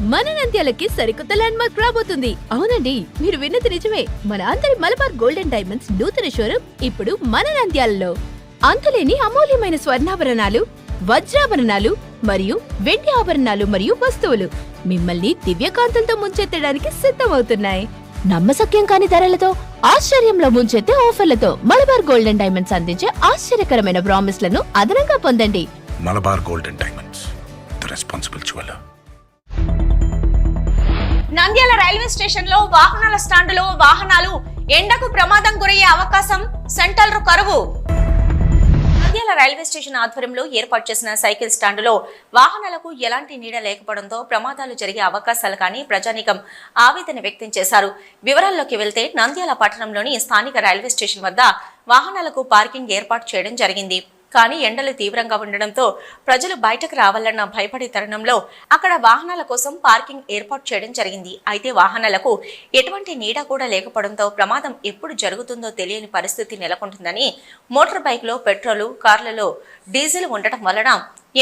మన నంద్యాలకి సరికొత్త land mark రాబోతుంది. అవునండి మీరు విన్నది నిజమే. మన అందరి మలబార్ గోల్డెన్ డైమండ్స్ నూతన షోరూమ్ ఇప్పుడు మన నంద్యాలలో. అంతులేని అమూల్యమైన స్వర్ణాభరణాలు వజ్రాభరణాలు మరియు వెండి ఆభరణాలు మరియు వస్తువులు మిమ్మల్ని దివ్యకాంతంతో ముంచెత్తడానికి సిద్ధమవుతున్నాయి. నమ్మసక్యం కాని ధరలతో ఆశ్చర్యంలో ముంచెత్తే ఆఫర్లతో మలబార్ గోల్డెన్ డైమండ్స్ అందించే ఆశ్చర్యకరమైన ప్రామిస్లను అదనంగా పొందండి. Malabar golden diamonds the responsible jeweller Nandyal railway స్టేషన్లో వాహనాల స్టాండ్లో వాహనాలు ఎండకు ప్రమాదం గురయ్యే అవకాశం సెంట్రల్ కరువు. నంద్యాల రైల్వే స్టేషన్ ఆధ్వర్యంలో ఏర్పాటు చేసిన సైకిల్ స్టాండ్లో వాహనాలకు ఎలాంటి నీడ లేకపోవడంతో ప్రమాదాలు జరిగే అవకాశాలు కానీ ప్రజానీకం ఆవేదన వ్యక్తం చేశారు. వివరాల్లోకి వెళ్తే నంద్యాల పట్టణంలోని స్థానిక రైల్వే స్టేషన్ వద్ద వాహనాలకు పార్కింగ్ ఏర్పాటు చేయడం జరిగింది. కానీ ఎండలు తీవ్రంగా ఉండడంతో ప్రజలు బయటకు రావాలన్న భయపడే తరుణంలో అక్కడ వాహనాల కోసం పార్కింగ్ ఏర్పాటు చేయడం జరిగింది. అయితే వాహనాలకు ఎటువంటి నీడ కూడా లేకపోవడంతో ప్రమాదం ఎప్పుడు జరుగుతుందో తెలియని పరిస్థితి నెలకొంటుందని మోటార్ బైక్లో పెట్రోలు కార్లలో డీజిల్ ఉండటం వలన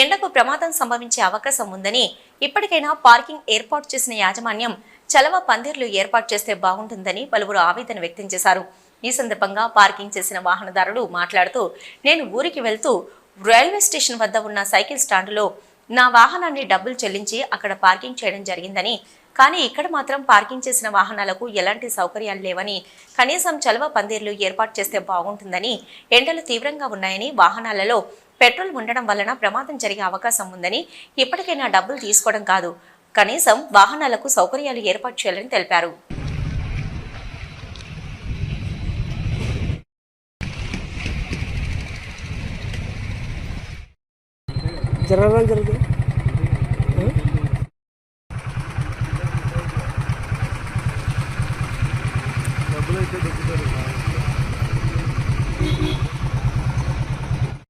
ఎండకు ప్రమాదం సంభవించే అవకాశం ఉందని ఇప్పటికైనా పార్కింగ్ ఏర్పాటు చేసిన యాజమాన్యం చలవ పందిర్లు ఏర్పాటు చేస్తే బాగుంటుందని పలువురు ఆవేదన వ్యక్తం చేశారు. ఈ సందర్భంగా పార్కింగ్ చేసిన వాహనదారుడు మాట్లాడుతూ నేను ఊరికి వెళ్తూ రైల్వే స్టేషన్ వద్ద ఉన్న సైకిల్ స్టాండులో నా వాహనాన్ని డబ్బులు చెల్లించి అక్కడ పార్కింగ్ చేయడం జరిగిందని కానీ ఇక్కడ మాత్రం పార్కింగ్ చేసిన వాహనాలకు ఎలాంటి సౌకర్యాలు లేవని కనీసం చలవ పందిర్లు ఏర్పాటు చేస్తే బాగుంటుందని ఎండలు తీవ్రంగా ఉన్నాయని వాహనాలలో పెట్రోల్ ఉండడం వలన ప్రమాదం జరిగే అవకాశం ఉందని ఇప్పటికైనా డబ్బులు తీసుకోవడం కాదు. కనీసం వాహనాలకు సౌకర్యాలు ఏర్పాటు చేయాలని తెలిపారు.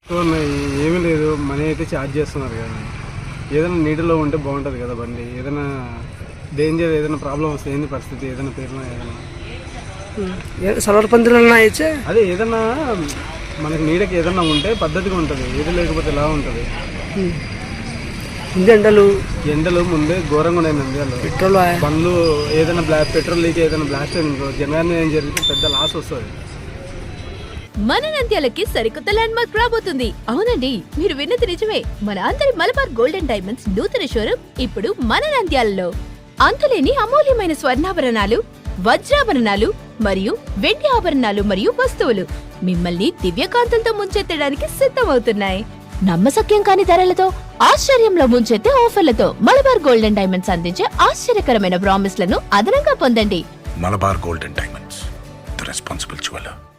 సో మే- ఏమీ లేదు మనీ అయితే ఛార్జ్ చేస్తున్నారు కదా. ఏదైనా నీటిలో ఉంటే బాగుంటుంది కదా బండి. ఏదైనా డేంజర్ ఏదైనా ప్రాబ్లం వస్తే ఏంది పరిస్థితి? ఏదైనా పేరున ఏదైనా. సలవర్ అయితే అదే ఏదైనా మనకి నీడకి ఏదైనా ఉంటే పద్ధతిగా ఉంటుంది. ఏది లేకపోతే ఎలా ఉంటుంది? ఎండలు. ఎండలు ముందే ఘోరంగా ఉన్నాయి నంద్యాలలో పెట్రోల్ బండ్లు ఏదైనా బ్లా పెట్రోల్ లీక్ ఏదైనా బ్లాస్ట్ అయిందో జనాన్ని ఏం జరిగితే పెద్ద లాస్ వస్తుంది. మన నంద్యాలకి సరికొత్త ల్యాండ్ మార్క్ రాబోతుంది. అవునండి మీరు విన్నది నిజమే. మన అందరి మలబార్ గోల్డెన్ డైమండ్స్ నూతన షోరూమ్ ఇప్పుడు మన నంద్యాలలో. అంతులేని అమూల్యమైన స్వర్ణాభరణాలు వజ్రాభరణాలు మరియు వెండి ఆభరణాలు మరియు వస్తువులు మిమ్మల్ని దివ్యకాంతులతో ముంచెత్తడానికి సిద్ధమవుతున్నాయి. నమ్మసక్యం కాని ధరలతో ఆశ్చర్యంలో ముంచెత్తే ఆఫర్లతో మలబార్ గోల్డెన్ డైమండ్స్ అందించే ఆశ్చర్యకరమైన ప్రామిస్లను అదనంగా పొందండి. Malabar golden diamonds. The responsible jeweller.